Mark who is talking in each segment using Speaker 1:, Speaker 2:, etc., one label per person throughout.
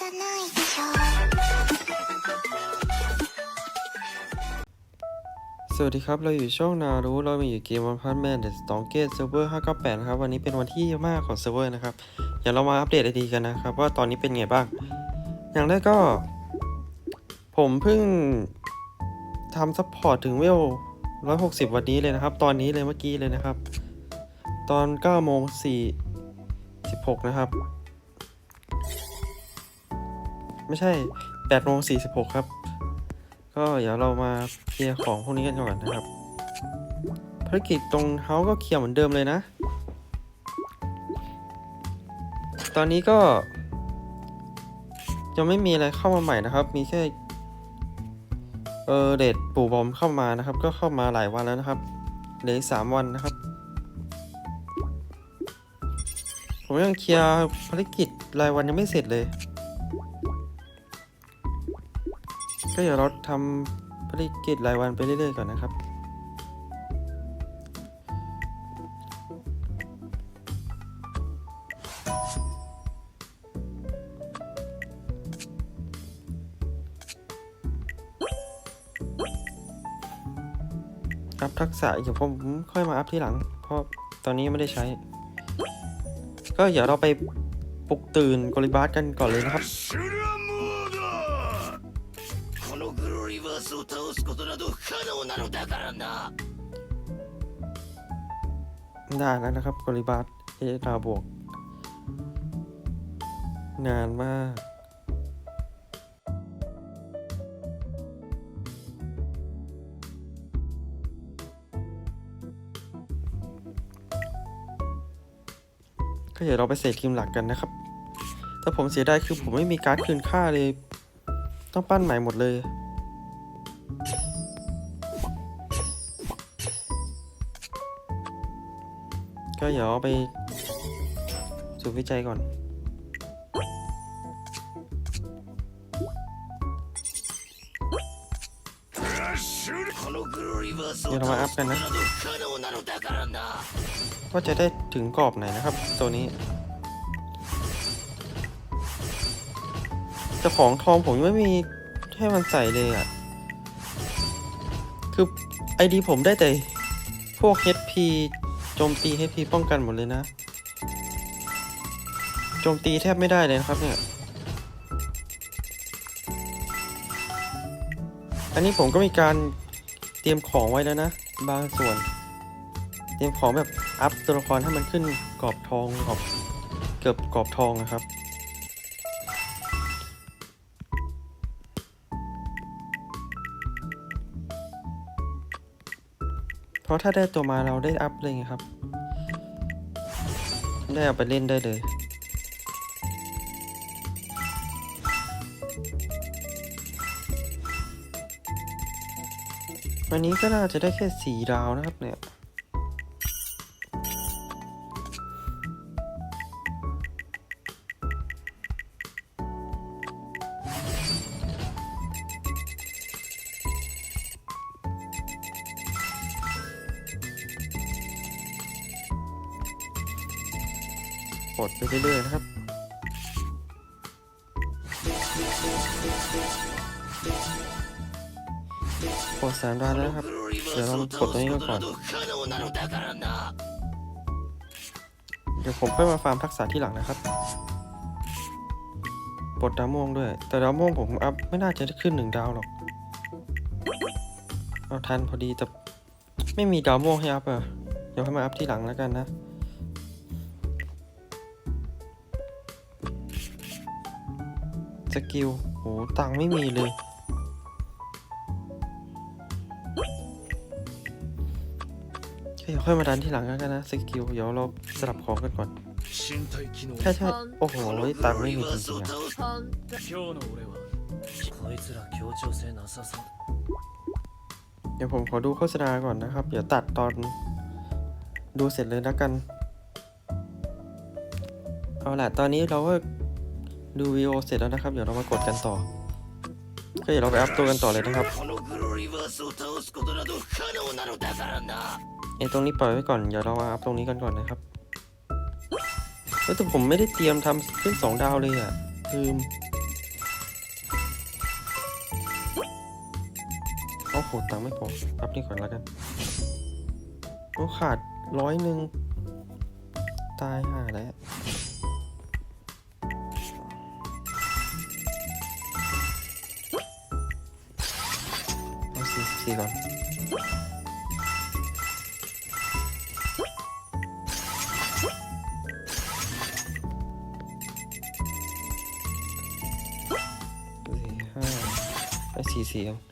Speaker 1: สวัสดีครับ เราอยู่ช่องนารู้เรามีอยู่เกมวันพันแมนเดอะสตองเกตเซิร์ฟเวอร์598นะครับ วันนี้เป็นวันที่มากของเซิร์ฟเวอร์นะครับอย่าเรามาอัปเดตไอดีกันนะครับ ว่าตอนนี้เป็นไงบ้าง อย่างแรกก็ ผมเพิ่งทำซัพพอร์ตถึงเวล 160 วันนี้เลยนะครับ ตอนนี้เลยเมื่อกี้เลยนะครับ ตอน9โมง4 16 นะครับ ไม่ใช่8โมง46 ครับ ก็เดี๋ยวเรามาเคลียร์ของพวกนี้กันก่อนนะครับ ภารกิจตรงเฮาส์ก็เคลียร์เหมือนเดิมเลยนะ ตอนนี้ก็ ยังไม่มีอะไรเข้ามาใหม่นะครับ มีแค่เออเดทปู่บอมเข้ามานะครับ ก็เข้ามาหลายวันแล้วนะครับเหลือสามวันนะครับ ผมยังเคลียร์ภารกิจรายวันยังไม่เสร็จเลย ก็เดี๋ยวเราทำภารกิจรายวันไปเรื่อยๆก่อนนะครับอัพทักษะเดี๋ยวผมค่อยมาอัพที่หลัง เพราะตอนนี้ไม่ได้ใช้ ก็เดี๋ยวเราไปปลุกตื่นกอริบาสกันก่อนเลยนะครับ
Speaker 2: 不可能なのだからな
Speaker 1: นานแล้วนะครับกอริบาสเอราบวก นานมาก ก็เดี๋ยวเราไปเสร็จทีมหลักกันนะครับ แต่ผมเสียดายคือผมไม่มีการ์ดคืนค่าเลย ต้องปั้นใหม่หมดเลย ก็เดี๋ยวไปสูตวิจัยก่อน
Speaker 2: เดี๋ย
Speaker 1: วเรา
Speaker 2: มาอัพกันนะ
Speaker 1: ว่าจะได้ถึงกรอบไหนนะครับ ตัวนี้จะของทองผมไม่มีให้มันใส่เลยอะ คือไอดีผมได้แต่พวก HP จมตีให้พีป้องกันหมดเลยนะ โจมตีแทบไม่ได้เลยนะครับเนี่ย อันนี้ผมก็มีการเตรียมของไว้แล้วนะ บางส่วน เตรียมของแบบอัพตัวละครให้มันขึ้นกรอบทองกรอบเกือบกรอบทองนะครับ ราะถ้าได้ตัวมาเราได้อัพเลยไงครับ ได้เอาไปเล่นได้เลย วันนี้ก็น่าจะได้แค่สี่ดาวนะครับเนี่ย ลดไปเรื่อยๆนะครับปลดสามดาวแล้วครับ
Speaker 2: เดี๋ยว
Speaker 1: เรา
Speaker 2: ปลดตรงนี้ก่อน
Speaker 1: เดี๋ยวผมค่อยมาฟาร์มทักษะที่หลังนะครับปลดดาวม่วงด้วย แต่ดาวม่วงผมอัพไม่น่าจะได้ขึ้นหนึ่งดาวหรอก เอาทันพอดีแต่ไม่มีดาวม่วงให้อัพอะ เดี๋ยวให้มาอัพที่หลังแล้วกันนะ สกิลโหตังไม่มีเลย ค่อยมาดันที่หลังกันนะสกิลเดี๋ยวเราสลับของกันก่อนใช่ใช่โอ้โหตังไม่มีจริงๆเดี๋ยวผมขอดูโฆษณาก่อนนะครับ เดี๋ยวตัดตอนดูเสร็จเลยแล้วกัน เอาล่ะ ตอนนี้เราก็ ดูวีโอเสร็จแล้วนะครับ เดี๋ยวเรามากดกันต่อ ก็เดี๋ยวเราไปอัพตัวกันต่อเลยนะครับเอตรงนี้ปล่อยไว้ก่อน เดี๋ยวเราอัพตรงนี้กันก่อนนะครับแต่ผมไม่ได้เตรียมทำขึ้นสองดาวเลยอะลืมเอาโหดตังไม่พออัพนี่ก่อนแล้วกันโอ้ขาดร้อยหนึ่งตายห่าแล้ว ซี่ก่อนสี่ห้าไอ้สี่สี่ครับ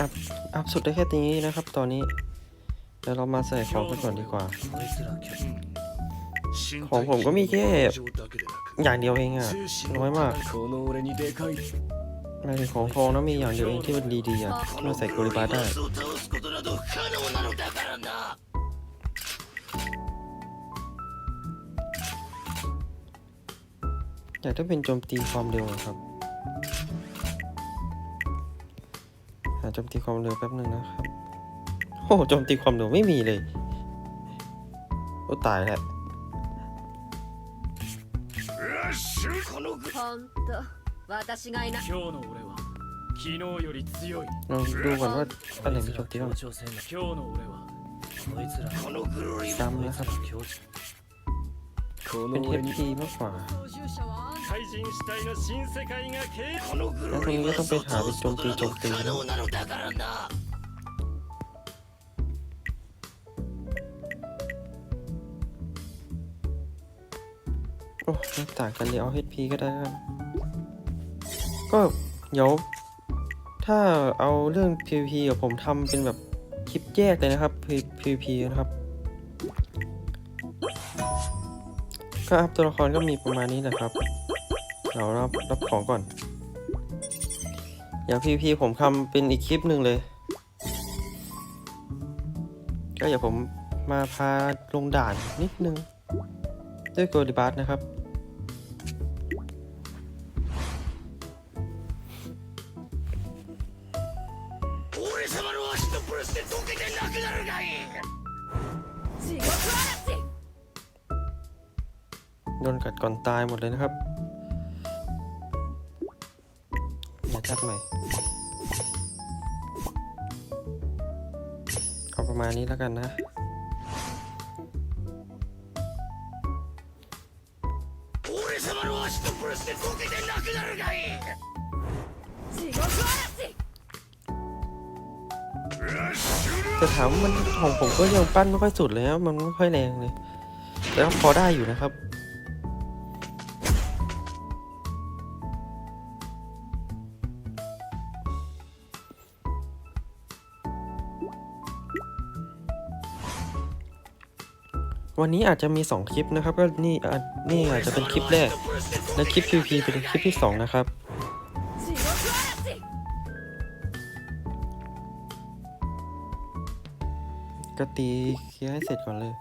Speaker 1: อัพอัพสุดได้แค่ตรนี้นะครับ ตอนนี้ เดี๋ยวเรามาใส่ของกันก่อนดีกว่า ของผมก็มีแค่อย่างเดียวเองอะน้อยมากในของทองนะมีอย่างเดียวเองที่มันดีๆอะที่เราใส่โกลิบาร์ได้อยากได้เป็นโจมตีความเร็วครับ โจมตีความเร็วแป๊บหนึ่งนะครับ โอ้โจมตีความเร็วไม่มีเลย โอ้ตายแล้วลองดูก่อนว่าอัไหมีโจมตีบ้าง
Speaker 3: จำนะครับ
Speaker 1: เป็นเท
Speaker 3: พ
Speaker 1: พีมากกว่า
Speaker 3: แล้
Speaker 2: วตรงนี้ก็ต้องไปหาเป็โจมตีโจมตี
Speaker 1: โอ้ต่างกันเลยเอาเฮพีก็ได้ครับก็เดี๋ยวถ้าเอาเรื่อง PVP ผมทำเป็นแบบคลิปแยกเลยนะครับ PVP นะครับ ก็อัพตัวละครก็มีประมาณนี้นะครับ เดี๋ยวรับรับของก่อน เดี๋ยว PVP ผมทำเป็นอีกคลิปหนึ่งเลย ก็เดี๋ยวผมมาพาลงด่านนิดนึง ด้วยโกลิบัสนะครับ
Speaker 2: 俺様の足とプレスで溶けてなくなるがいい
Speaker 4: 地獄嵐
Speaker 1: โ ดนกัดก่อนตายหมดเลยนะครับมาชักใหม่เอาประมาณนี้แล้วกันนะจะถามมันของผมก็ยังปั้นไม่ค่อยสุดเลยนะมันไม่ค่อยแรงเลย แต่ก็พอได้อยู่นะครับ วันนี้อาจจะมี 2 คลิปนะครับ ก็นี่นี่อาจจะเป็นคลิปแรก และคลิป PVP เป็นคลิปที่ 2 นะครับ ก็ตีเคลียร์ให้เสร็จก่อนเลย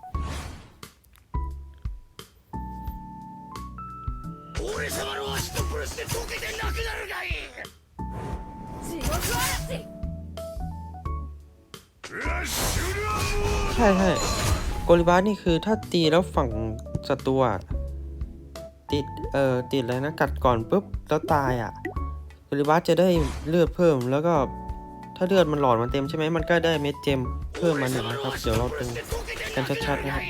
Speaker 1: ใช่ใช่ โกลิบาสนี่คือถ้าตีแล้วฝั่งศัตรูติดเอ่อติดอะไรนะกัดก่อนปุ๊บแล้วตายอะโกลิบาสจะได้เลือดเพิ่มแล้วก็ถ้าเลือดมันหลอดมันเต็มใช่ไหมมันก็ได้เม็ดเจมเพิ่มมาหนึ่งนะครับเดี๋ยวเราดูกันชัดๆนะครับ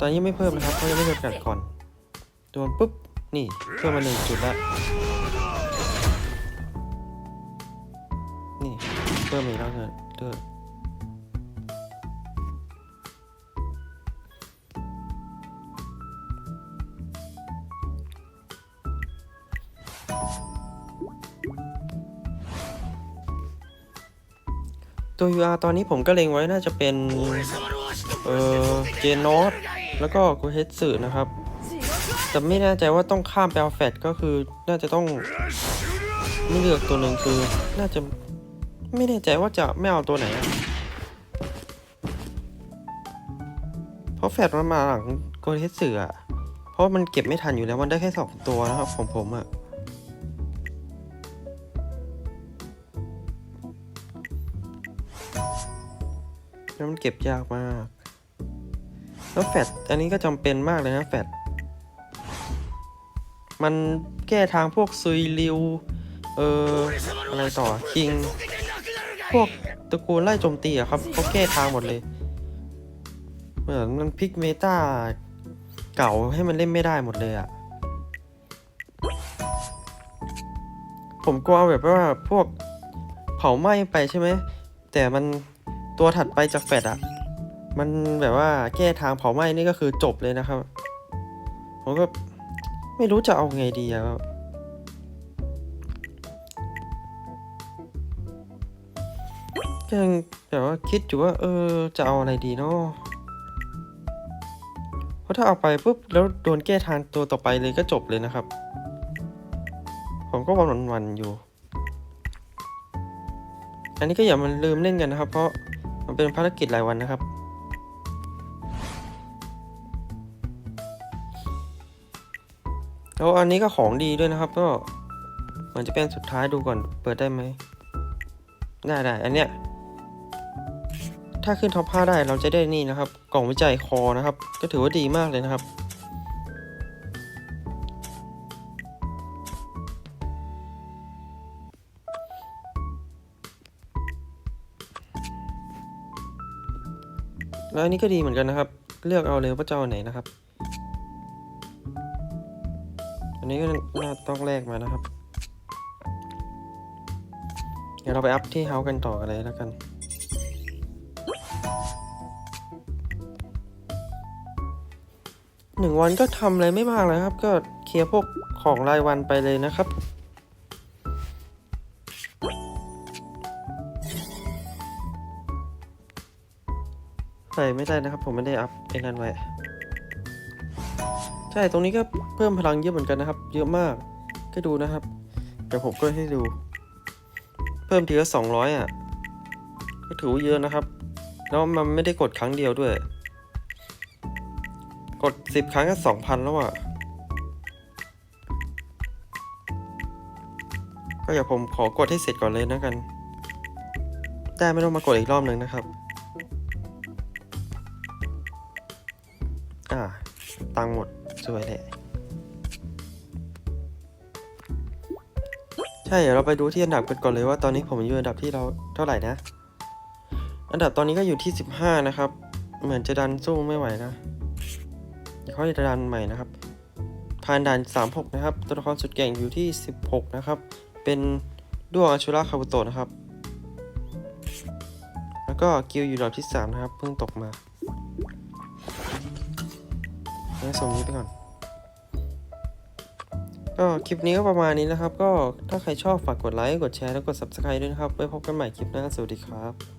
Speaker 1: ตอนนี้ไม่เพิ่มนะครับเพราะยังไม่โดนกัดก่อนโดนปุ๊บนี่เพิ่มมาหนึ่งจุดละนี่เพิ่มอีกแล้วเงินเลือด ตัว UR ตอนนี้ผมก็เล็งไว้น่าจะเป็น เออเจนนอตแล้วก็กูเฮดสึนะครับ แต่ไม่แน่ใจว่าต้องข้ามไปเอาแฟดก็คือน่าจะต้องไม่เลือกตัวหนึ่งคือ น่าจะไม่แน่ใจว่าจะไม่เอาตัวไหน เพราะแฟดมันมาหลังโกเทสเสืออะเพราะมันเก็บไม่ทันอยู่แล้วมันได้แค่สองตัวนะครับของผมอะ แล้วมันเก็บยากมาก แล้วแฟดอันนี้ก็จำเป็นมากเลยนะแฟดมันแก้ทางพวกซุยริว เอออะไรต่อคิง พวกตระกูลไล่โจมตีอะครับเขาแก้ทางหมดเลย เหมือนมันพลิกเมตาเก่าให้มันเล่นไม่ได้หมดเลยอะผมกลัวแบบว่าพวกเผาไหม้ไปใช่ไหม แต่มันตัวถัดไปจากแฟดอะมันแบบว่าแก้ทางเผาไหม้นี่ก็คือจบเลยนะครับ ผมก็ไม่รู้จะเอาไงดีอะครับก็ยังแบบว่าคิดอยู่ว่า เออจะเอาอะไรดีเนาะเพราะถ้าเอาไปปุ๊บแล้วโดนแก้ทางตัวต่อไปเลยก็จบเลยนะครับ ผมก็วันวันๆอยู่ อันนี้ก็อย่ามันลืมเล่นกันนะครับ เพราะมันเป็นภารกิจรายวันนะครับ แล้วอันนี้ก็ของดีด้วยนะครับ ก็เหมือนจะเป็นสุดท้ายดูก่อนเปิดได้ไหมได้ได้อันเนี้ยถ้าขึ้นท็อป5ได้เราจะได้นี่นะครับ กล่องวิจัยคอนะครับ ก็ถือว่าดีมากเลยนะครับ แล้วอันนี้ก็ดีเหมือนกันนะครับ เลือกเอาเลยว่าจะเอาไหนนะครับ อันนี้ก็น่าต้องแลกมานะครับ เดี๋ยวเราไปอัพที่เฮาส์กันต่อกันเลยแล้วกันหนึ่งวันก็ทำอะไรไม่มากเลยครับ ก็เคลียร์พวกของรายวันไปเลยนะครับ ใส่ไม่ได้นะครับ ผมไม่ได้อัพไอ้นั่นไว้ใช่ตรงนี้ก็เพิ่มพลังเยอะเหมือนกันนะครับ เยอะมากก็ดูนะครับเดี๋ยวผมก็ให้ดู เพิ่มทีละสองร้อยอะก็ถือว่าเยอะนะครับ แล้วมันไม่ได้กดครั้งเดียวด้วย กดสิบครั้งก็สองพันแล้วอะก็อย่าผมขอกดให้เสร็จก่อนเลยนะกัน ได้ไม่ต้องมากดอีกรอบหนึ่งนะครับ อ่าตังหมดสวยเลยใช่เดี๋ยวเราไปดูที่อันดับกันก่อนเลยว่าตอนนี้ผมอยู่อันดับที่เราเท่าไหร่นะ อันดับตอนนี้ก็อยู่ที่ 15 นะครับ เหมือนจะดันสู้ไม่ไหวนะเขาจะดันใหม่นะครับ ผ่านด่าน36 นะครับ ตัวละครสุดเก่งอยู่ที่ 16 นะครับ เป็นด้วงอาชูราคาบุโตะนะครับ แล้วก็กิลอยู่อันดับที่ 3 นะครับ เพิ่งตกมา งั้ส่งนี้ไปก่อน ก็คลิปนี้ก็ประมาณนี้นะครับ ก็ถ้าใครชอบฝากกดไลค์ กดแชร์ แล้วกด subscribe ด้วยนะครับ ไว้พบกันใหม่คลิปหน้า สวัสดีครับ